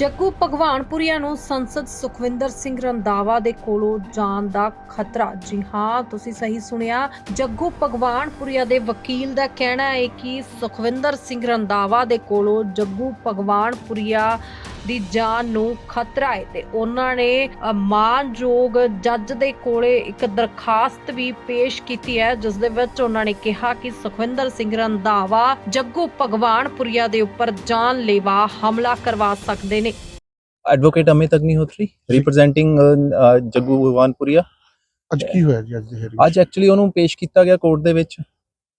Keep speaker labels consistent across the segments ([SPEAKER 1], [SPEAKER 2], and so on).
[SPEAKER 1] ਜੱਗੂ ਭਗਵਾਨਪੁਰੀਆ ਨੂੰ ਸੰਸਦ ਸੁਖਵਿੰਦਰ ਸਿੰਘ ਰੰਦਾਵਾ ਦੇ ਕੋਲੋਂ ਜਾਣ ਦਾ ਖਤਰਾ। ਜੀ ਹਾਂ, ਤੁਸੀਂ ਸਹੀ ਸੁਣਿਆ। ਜੱਗੂ ਭਗਵਾਨਪੁਰੀਆ ਦੇ ਵਕੀਲ ਦਾ ਕਹਿਣਾ ਹੈ ਕਿ ਸੁਖਵਿੰਦਰ ਸਿੰਘ ਰੰਦਾਵਾ ਦੇ ਕੋਲੋਂ ਜੱਗੂ ਭਗਵਾਨਪੁਰੀਆ ਦੀ ਜਾਨ ਨੂੰ ਖਤਰਾ ਹੈ ਤੇ ਉਹਨਾਂ ਨੇ ਮਾਨਯੋਗ ਜੱਜ ਦੇ ਕੋਲੇ ਇੱਕ ਦਰਖਾਸਤ ਵੀ ਪੇਸ਼ ਕੀਤੀ ਹੈ ਜਿਸ ਦੇ ਵਿੱਚ ਉਹਨਾਂ ਨੇ ਕਿਹਾ ਕਿ ਸੁਖਵਿੰਦਰ ਸਿੰਘ ਰੰਧਾਵਾ ਜੱਗੂ ਭਗਵਾਨਪੁਰੀਆ ਦੇ ਉੱਪਰ ਜਾਨਲੇਵਾ ਹਮਲਾ ਕਰਵਾ ਸਕਦੇ ਨੇ।
[SPEAKER 2] Advocate Amit Agnihotri representing Jaggu Bhagwanpuria.
[SPEAKER 3] ਅੱਜ ਕੀ ਹੋਇਆ ਜੀ ਅੱਜ ਦੀ hearing?
[SPEAKER 2] ਅੱਜ ਐਕਚੁਅਲੀ ਉਹਨੂੰ ਪੇਸ਼ ਕੀਤਾ ਗਿਆ ਕੋਰਟ ਦੇ ਵਿੱਚ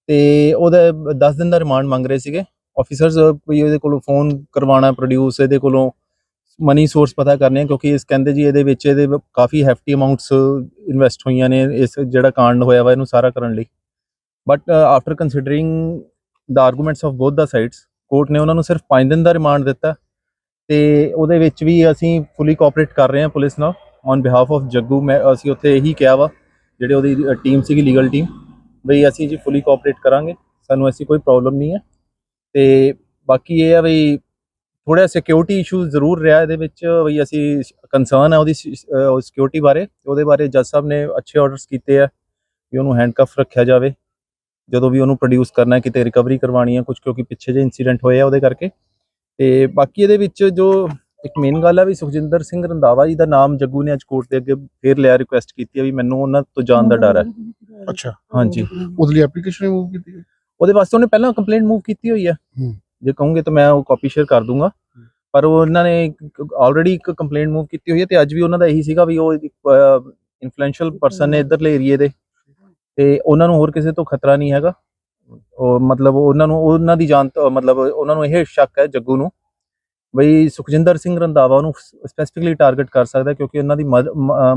[SPEAKER 2] ਤੇ ਉਹਦਾ 10 ਦਿਨ ਦਾ ਰਿਮਾਂਡ ਮੰਗ ਰਹੇ ਸੀਗੇ। ਆਫੀਸਰਸ ਕੋਈ ਇਹਦੇ ਕੋਲੋਂ ਫੋਨ ਕਰਵਾਉਣਾ ਪ੍ਰੋਡਿਊਸ ਇਹਦੇ ਕੋਲੋਂ ਮਨੀ ਸੋਰਸ ਪਤਾ ਕਰਨੇ ਆ ਕਿਉਂਕਿ ਇਸ ਕਹਿੰਦੇ ਜੀ ਇਹਦੇ ਵਿੱਚ ਇਹਦੇ ਕਾਫੀ ਹੈਫਟੀ ਅਮਾਉਂਟਸ ਇਨਵੈਸਟ ਹੋਈਆਂ ਨੇ, ਇਸ ਜਿਹੜਾ ਕਾਂਡ ਹੋਇਆ ਵਾ ਇਹਨੂੰ ਸਾਰਾ ਕਰਨ ਲਈ। But after considering the arguments of both the sides court ਨੇ ਉਹਨਾਂ ਨੂੰ ਸਿਰਫ 5 ਦਿਨ ਦਾ ਰਿਮਾਂਡ ਦਿੱਤਾ ਤੇ ਉਹਦੇ ਵਿੱਚ ਵੀ ਅਸੀਂ ਫੁੱਲੀ ਕੋਆਪਰੇਟ ਕਰ ਰਹੇ ਹਾਂ ਪੁਲਿਸ ਨਾਲ ਔਨ ਬਿਹਾਫ ਆਫ ਜੱਗੂ। ਮੈਂ, ਅਸੀਂ ਉੱਥੇ ਇਹੀ ਕਿਹਾ ਵਾ, ਜਿਹੜੇ ਉਹਦੀ ਟੀਮ ਸੀਗੀ ਲੀਗਲ ਟੀਮ ਬਈ ਅਸੀਂ ਜੀ ਫੁੱਲੀ ਕੋਆਪਰੇਟ ਕਰਾਂਗੇ, ਸਾਨੂੰ ਐਸੀ ਕੋਈ ਪ੍ਰੋਬਲਮ ਨਹੀਂ ਹੈ। ਤੇ ਬਾਕੀ ਇਹ ਹੈ ਬਈ ਥੋੜਾ ਸਿਕਿਉਰਿਟੀ ਇਸ਼ੂ ਜ਼ਰੂਰ ਰਿਹਾ ਇਹਦੇ ਵਿੱਚ ਬਈ ਅਸੀਂ ਕੰਸਰਨ ਹੈ ਉਹਦੀ ਸਿਕਿਉਰਿਟੀ ਬਾਰੇ ਉਹਦੇ ਬਾਰੇ ਜੱਜ ਸਾਹਿਬ ਨੇ ਅੱਛੇ ਆਰਡਰਸ ਕੀਤੇ ਆ ਵੀ ਉਹਨੂੰ ਹੈਂਡਕਫ ਰੱਖਿਆ ਜਾਵੇ ਜਦੋਂ ਵੀ ਉਹਨੂੰ ਪ੍ਰੋਡਿਊਸ ਕਰਨਾ ਹੈ ਕਿਤੇ ਰਿਕਵਰੀ ਕਰਵਾਉਣੀ ਹੈ ਕੁਝ ਕਿਉਂਕਿ ਪਿੱਛੇ ਜੇ ਇਨਸੀਡੈਂਟ ਹੋਏ ਆ ਉਹਦੇ ਕਰਕੇ। ਤੇ ਬਾਕੀ ਇਹਦੇ ਵਿੱਚ ਜੋ ਇੱਕ ਮੇਨ ਗੱਲ ਹੈ ਵੀ ਸੁਖਜਿੰਦਰ ਸਿੰਘ ਰੰਧਾਵਾ ਜੀ ਦਾ ਨਾਮ ਜੱਗੂ ਨੇ ਅੱਜ ਕੋਰਟ ਦੇ ਅੱਗੇ ਫੇਰ ਲਿਆ ਰਿਕੁਐਸਟ ਕੀਤੀ ਹੈ ਵੀ ਮੈਨੂੰ ਉਹਨਾਂ ਤੋਂ ਜਾਣ ਦਾ ਡਰ ਹੈ।
[SPEAKER 3] ਅੱਛਾ।
[SPEAKER 2] ਹਾਂਜੀ।
[SPEAKER 3] ਉਹਦੇ ਲਈ ਐਪਲੀਕੇਸ਼ਨ ਰਿਮੂਵ ਕੀਤੀ ਹੈ?
[SPEAKER 2] ਉਹਦੇ ਵਾਸਤੇ ਉਹਨੇ ਪਹਿਲਾਂ ਕੰਪਲੇਂਟ ਮੂਵ ਕੀਤੀ ਹੋਈ ਹੈ। ਜੇ ਕਹੋਗੇ ਤਾਂ ਮੈਂ ਉਹ ਕਾਪੀ ਸ਼ੇਅਰ ਕਰ ਦੂੰਗਾ। ਪਰ ਉਹ ਉਹਨਾਂ ਨੇ ਆਲਰੇਡੀ ਇੱਕ ਕੰਪਲੇਂਟ ਮੂਵ ਕੀਤੀ ਹੋਈ ਹੈ ਤੇ ਅੱਜ ਵੀ ਉਹਨਾਂ ਦਾ ਇਹੀ ਸੀਗਾ ਵੀ ਉਹ ਇਨਫਲੂਐਂਸ਼ੀਅਲ ਪਰਸਨ ਨੇ ਇਧਰਲੇ ਏਰੀਏ ਦੇ। ਤੇ ਉਹਨਾਂ ਨੂੰ ਹੋਰ ਕਿਸੇ ਤੋਂ ਖਤਰਾ ਨਹੀਂ ਹੈਗਾ। ਉਹ ਮਤਲਬ ਉਹਨਾਂ ਨੂੰ ਉਹਨਾਂ ਦੀ ਜਾਨ ਮਤਲਬ ਉਹਨਾਂ ਨੂੰ ਇਹ ਸ਼ੱਕ ਹੈ ਜੱਗੂ ਨੂੰ ਬਈ ਸੁਖਜਿੰਦਰ ਸਿੰਘ ਰੰਧਾਵਾ ਉਹਨੂੰ ਸਪੈਸੀਫਿਕਲੀ ਟਾਰਗੇਟ ਕਰ ਸਕਦਾ ਕਿਉਂਕਿ ਉਹਨਾਂ ਦੀ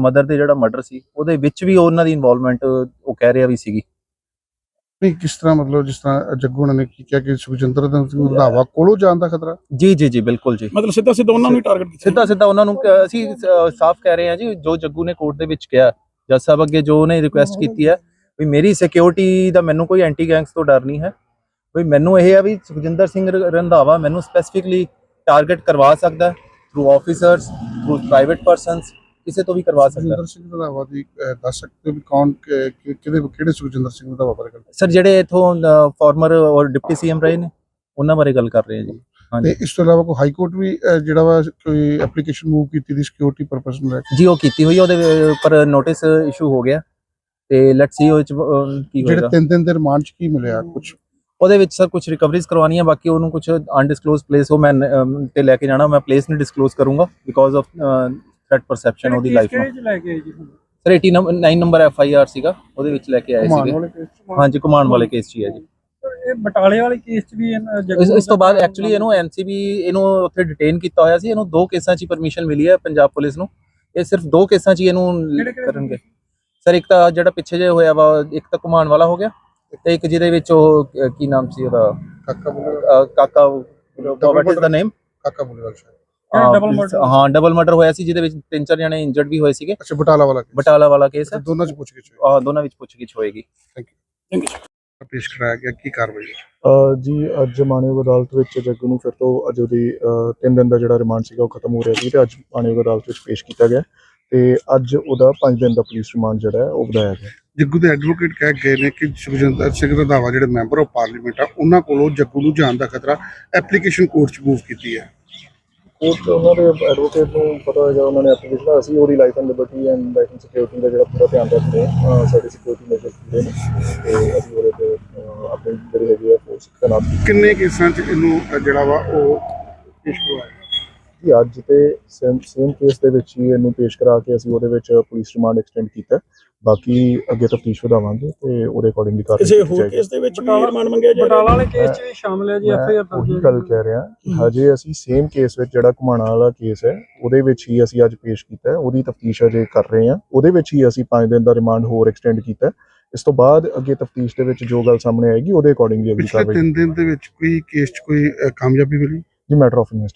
[SPEAKER 2] ਮਦਰ ਦੇ ਜਿਹੜਾ ਮਰਡਰ ਸੀ ਉਹਦੇ ਵਿੱਚ ਵੀ ਉਹਨਾਂ ਦੀ ਇਨਵੋਲਵਮੈਂਟ ਉਹ ਕਹਿ ਰਿਹਾ ਵੀ ਸੀਗੀ।
[SPEAKER 3] ਨਹੀਂ ਕਿਸ ਤਰ੍ਹਾਂ ਮਤਲਬ ਜਿਸ ਤਰ੍ਹਾਂ ਜੱਗੂ ਨੇ ਕੀ ਕਿਹਾ ਕਿ ਸੁਖਜਿੰਦਰ ਸਿੰਘ ਰੰਧਾਵਾ ਕੋਲੋਂ ਜਾਣ ਦਾ ਖਤਰਾ?
[SPEAKER 2] ਜੀ ਜੀ ਜੀ ਬਿਲਕੁਲ ਜੀ।
[SPEAKER 4] ਮਤਲਬ ਸਿੱਧਾ ਸਿੱਧਾ ਉਹਨਾਂ ਨੂੰ ਹੀ ਟਾਰਗੇਟ ਕੀਤਾ।
[SPEAKER 2] ਸਿੱਧਾ ਸਿੱਧਾ ਉਹਨਾਂ ਨੂੰ ਅਸੀਂ ਸਾਫ਼ ਕਹਿ ਰਹੇ ਹਾਂ ਜੀ ਜੋ ਜੱਗੂ ਨੇ ਕੋਰਟ ਦੇ ਵਿੱਚ ਕਿਹਾ ਜੱਜ ਸਾਹਿਬ ਅੱਗੇ ਜੋ ਉਹਨੇ ਰਿਕੁਐਸਟ ਕੀਤੀ ਹੈ ਵੀ ਮੇਰੀ ਸਿਕਿਉਰਿਟੀ ਦਾ ਮੈਨੂੰ ਕੋਈ ਐਂਟੀ ਗੈਂਗਸ ਤੋਂ ਡਰ ਨਹੀਂ ਹੈ। ਵੀ ਮੈਨੂੰ ਇਹ ਹੈ ਵੀ ਸੁਖਜਿੰਦਰ ਸਿੰਘ ਰ- ਰੰਧਾਵਾ ਮੈਨੂੰ ਸਪੈਸੀਫਿਕਲੀ ਟਾਰਗੇਟ ਕਰਵਾ ਸਕਦਾ through officers through private persons ਕਿਸੇ ਤੋਂ ਵੀ ਕਰਵਾ ਸਕਦਾ।
[SPEAKER 3] ਸੁਖਜਿੰਦਰ ਸਿੰਘ ਰੰਧਾਵਾ ਦੀ ਅਹ, ਦੱਸ ਸਕਦੇ ਹੋ ਵੀ ਕੌਣ ਕਿ- ਕਿ- ਕਿਹਦੇ ਕਿਹੜੇ ਸੁਖਜਿੰਦਰ ਸਿੰਘ ਰੰਧਾਵਾ ਬਾਰੇ ਗੱਲ
[SPEAKER 2] ਸਰ ਜਿਹੜੇ ਇਥੋਂ ਫਾਰਮਰ ਔਰ ਡਿਪਟੀ ਸੀਐਮ ਰਹੇ ਨੇ ਉਹਨਾਂ ਬਾਰੇ ਗੱਲ ਕਰ ਰਹੇ ਹਾਂ ਜੀ।
[SPEAKER 3] ਤੇ ਇਸ ਤੋਂ ਇਲਾਵਾ ਕੋਈ ਹਾਈ ਕੋਰਟ ਵੀ ਅਹ, ਜਿਹੜਾ ਵਾ ਕੋਈ ਐਪਲੀਕੇਸ਼ਨ ਮੂਵ ਕੀਤੀ ਦੀ ਸਿਕਿਉਰਿਟੀ ਪਰਪਸ ਨੂੰ ਲੈ ਕੇ?
[SPEAKER 2] ਜੀ ਉਹ ਕੀਤੀ ਹੋਈ ਉਹਦੇ ਉੱਪਰ ਨੋਟਿਸ ਇਸ਼ੂ ਹੋ ਗਿਆ। ਤੇ ਲੈਟਸ ਸੀ ਉਹ 'ਚ, ਅਹ, ਕੀ
[SPEAKER 3] ਜਿਹੜੇ
[SPEAKER 2] ਹੋਏਗਾ।
[SPEAKER 3] ਤਿੰਨ ਦਿਨ ਦੇ ਰਿਮਾਂਡ ਚ ਕੀ ਮਿਲਿਆ ਕੁਝ
[SPEAKER 2] ਉਹਦੇ ਵਿੱਚ ਸਰ ਕੁਝ ਰਿਕਵਰੀਜ਼ ਕਰਵਾਉਣੀਆਂ ਬਾਕੀ ਉਹਨੂੰ ਕੁਝ ਅਨਡਿਸਕਲੋਜ਼ ਪਲੇਸ ਉਹ ਮੈਂ ਅਮ, ਤੇ ਲੈ ਕੇ ਜਾਣਾ ਮੈਂ ਪਲੇਸ ਨਹੀਂ ਡਿਸਕਲੋਜ਼ ਕਰੂੰਗਾ ਬਿਕੋਜ਼ ਆਫ ਥ੍ਰੈਟ ਪਰਸੈਪਸ਼ਨ ਉਹਦੀ ਲਾਈਫ ਨੂੰ
[SPEAKER 4] ਲੈ ਕੇ ਆਏ ਜੀ
[SPEAKER 2] sir 89 number F I R ਸੀਗਾ ਉਹਦੇ ਵਿੱਚ ਲੈ ਕੇ ਆਏ ਸੀਗੇ।
[SPEAKER 3] ਵਾਲੇ 'ਚ।
[SPEAKER 2] ਹਾਂਜੀ ਕਮਾਂਡ ਵਾਲੇ ਕੇਸ 'ਚ ਹੀ ਹੈ ਜੀ।
[SPEAKER 4] ਇਹ ਬਟਾਲੇ ਵਾਲੇ ਕੇਸ 'ਚ ਵੀ ਇਹਨਾਂ
[SPEAKER 2] ਇਸ ਇਸ ਤੋਂ ਬਾਅਦ ਐਕਚੁਅਲੀ ਇਹਨੂੰ ਐਨਸੀਬੀ ਇਹਨੂੰ ਉੱਥੇ ਡਿਟੇਨ ਕੀਤਾ ਹੋਇਆ ਸੀ। ਇਹਨੂੰ ਦੋ ਕੇਸਾਂ 'ਚ ਹੀ ਪਰਮਿਸ਼ਨ ਮਿਲੀ ਹੈ ਪੰਜਾਬ ਪੁਲਿਸ ਨੂੰ। ਇਹ ਸਿਰਫ ਦੋ ਕੇਸਾਂ 'ਚ ਹੀ ਇਹਨੂੰ
[SPEAKER 4] ਕਿਹੜੇ-ਕਿਹੜੇ
[SPEAKER 2] ਕਰਨਗੇ। ਸਰ ਇੱਕ ਤਾਂ ਜਿਹੜਾ ਪਿੱਛੇ ਜੇ ਹੋਇਆ ਵਾ ਇੱਕ ਤਾਂ ਕਮਾਂਡ ਵਾਲਾ ਹੋ ਗਿਆ ਤੇ ਇੱਕ ਜਿਹਦੇ ਵਿੱਚ ਉਹ ਕੀ ਨਾਮ ਸੀ ਉਹਦਾ?
[SPEAKER 3] ਕਾਕਾ ਬੁਲੇ
[SPEAKER 2] ਕਾਕਾ ਵਾਟ ਇਜ਼ ਦਾ ਨੇਮ
[SPEAKER 3] ਕਾਕਾ ਬੁਲੇ ਵਾਲਾ ਸ਼ਾਇਦ
[SPEAKER 4] ਡਬਲ ਮਰਡਰ
[SPEAKER 2] ਹਾਂ ਡਬਲ ਮਰਡਰ ਹੋਇਆ ਸੀ ਜਿਹਦੇ ਵਿੱਚ ਤਿੰਨ ਚਾਰ ਜਣੇ ਇੰਜਰਡ ਵੀ ਹੋਏ ਸੀਗੇ।
[SPEAKER 3] ਅੱਛਾ ਬਟਾਲਾ ਵਾਲਾ case।
[SPEAKER 2] ਬਟਾਲਾ ਵਾਲਾ ਕੇਸ ਹੈ।
[SPEAKER 3] ਦੋਨਾਂ ਚ ਪੁੱਛ ਕੇ
[SPEAKER 2] ਆਹ ਦੋਨਾਂ ਵਿੱਚ ਪੁੱਛਗਿੱਛ ਹੋਏਗੀ।
[SPEAKER 3] ਪੇਸ਼ ਕਰਾਇਆ ਗਿਆ ਕੀ ਕਾਰਵਾਈ ਹੈ?
[SPEAKER 5] ਅ, ਜੀ ਅੱਜ ਮਾਨਯੋਗ ਅਦਾਲਤ ਵਿੱਚ ਜੱਗੂ ਨੂੰ ਫਿਰ ਤੋਂ ਅੱਜ ਉਹਦੀ 3 ਦਿਨ ਦਾ ਜਿਹੜਾ ਰਿਮਾਂਡ ਸੀਗਾ ਉਹ ਖਤਮ ਹੋ ਰਿਹਾ ਸੀ ਤੇ ਅੱਜ ਮਾਨਯੋਗ ਅਦਾਲਤ ਵਿੱਚ ਪੇਸ਼ ਕੀਤਾ ਗਿਆ। ਤੇ ਅੱਜ ਉਹਦਾ 5 ਦਿਨ ਦਾ ਪੁਲਿਸ ਰਿਮਾਂਡ ਜਿਹੜਾ ਹੈ ਉਹ ਵਧਾਇਆ ਗਿਆ।
[SPEAKER 3] ਜੱਗੂ ਦੇ ਐਡਵੋਕੇਟ ਕਹਿ ਗਏ ਨੇ ਕਿ ਸੁਖਜਿੰਦਰ ਸਿੰਘ ਰੰਧਾਵਾ ਜਿਹੜੇ ਮੈਂਬਰ ਆਫ ਪਾਰਲੀਮੈਂਟ ਆ ਉਹਨਾਂ ਕੋਲੋਂ ਜੱਗੂ ਨੂੰ ਜਾਣ ਦਾ ਖਤਰਾ ਐਪਲੀਕੇਸ਼ਨ ਕੋਰਟ ਚ ਮੂਵ ਕੀਤੀ ਹੈ।
[SPEAKER 5] ਕੋਰਟ ਉਹਨਾਂ ਦੇ ਐਡਵੋਕੇਟ ਨੂੰ ਪਤਾ ਹੋਏਗਾ ਉਹਨਾਂ ਨੇ ਐਪਲੀਕੇਸ਼ਨ ਅਸੀਂ ਉਹਦੀ life and liberty and life and security ਦਾ ਜਿਹੜਾ ਪੂਰਾ ਧਿਆਨ ਰੱਖਦੇ ਹਾਂ। ਅ, ਸਾਡੇ ਸਿਕਿਉਰਿਟੀ ਮੇਜਰ ਹੁੰਦੇ ਨੇ। ਤੇ ਅਸੀਂ ਉਹਦੇ ਤੇ ਆਪਣੀ ਜਿਹੜੀ ਹੈਗੀ ਆ ਫੋਰਸ ਤੈਨਾਤ ਕੀਤੀ
[SPEAKER 3] ਕਿੰਨੇ ਕੇਸਾਂ ਚ ਇਹਨੂੰ ਅ, ਜਿਹੜਾ ਵਾ ਉਹ ਪੇਸ਼ ਕਰਵਾਇਆ?
[SPEAKER 5] ਜੀ ਅੱਜ ਤੇ ਸੇਮ ਸੇਮ ਕੇਸ ਦੇ ਵਿੱਚ ਹੀ ਇਹਨੂੰ ਪੇਸ਼ ਕਰਾ ਕੇ ਅਸੀਂ ਉਹਦੇ ਵਿੱਚ ਪੁਲਿਸ ਰਿਮਾਂਡ ਐਕਸਟੈਂਡ ਕੀਤਾ। ਬਾਕੀ ਅੱਗੇ ਤਫਤੀਸ਼ ਵਧਾਵਾਂਗੇ ਤੇ ਉਹਦੇ ਅਕੋਰਡਿੰਗਲੀ ਕਾਰਵਾਈ
[SPEAKER 4] ਕਿਸੇ
[SPEAKER 5] ਕੀਤੀ
[SPEAKER 4] ਹੋਰ
[SPEAKER 5] ਜਾਏਗੀ।
[SPEAKER 4] ਕੇਸ ਦੇ ਵਿੱਚ ਵੀ ਰਿਮਾਂਡ ਮੰਗਿਆ ਜਾ
[SPEAKER 6] ਬਟਾਲਾ ਵਾਲੇ ਕੇਸ 'ਚ ਵੀ ਸ਼ਾਮਲ ਹੈ ਜੀ ਐਫ ਆਈ ਆਰ
[SPEAKER 5] ਉਹੀ ਗੱਲ ਕਹਿ ਰਿਹਾ। ਕਿ ਹਜੇ ਅਸੀਂ ਸੇਮ ਕੇਸ ਵਿੱਚ ਜਿਹੜਾ ਘੁਮਾਣਾ ਵਾਲਾ ਕੇਸ ਹੈ ਉਹਦੇ ਵਿੱਚ ਹੀ ਅਸੀਂ ਅੱਜ ਪੇਸ਼ ਕੀਤਾ ਉਹਦੀ ਤਫਤੀਸ਼ ਅਜੇ ਕਰ ਰਹੇ ਹਾਂ। ਉਹਦੇ ਵਿੱਚ ਹੀ ਅਸੀਂ 5 ਦਿਨ ਦਾ ਰਿਮਾਂਡ ਹੋਰ ਐਕਸਟੈਂਡ ਕੀਤਾ। ਇਸ ਤੋਂ ਬਾਅਦ ਅੱਗੇ ਤਫਤੀਸ਼ ਦੇ ਵਿੱਚ ਜੋ ਗੱਲ ਸਾਹਮਣੇ ਆਏਗੀ ਉਹਦੇ ਅਕੋਰਡਿੰਗਲੀ ਅਗਲੀ
[SPEAKER 3] ਪਿਛਲੇ
[SPEAKER 5] ਕਾਰਵਾਈ
[SPEAKER 3] ਤਿੰਨ ਦਿਨ ਦੇ ਵਿੱਚ ਕੋਈ ਕੇਸ ਚ ਕੋਈ ਕਾਮਯਾਬੀ ਮਿਲੀ?
[SPEAKER 5] ਜੀ ਮੈਟਰ ਆਫ ਇਨਵੈਸਟੀਗੇਸ਼ਨ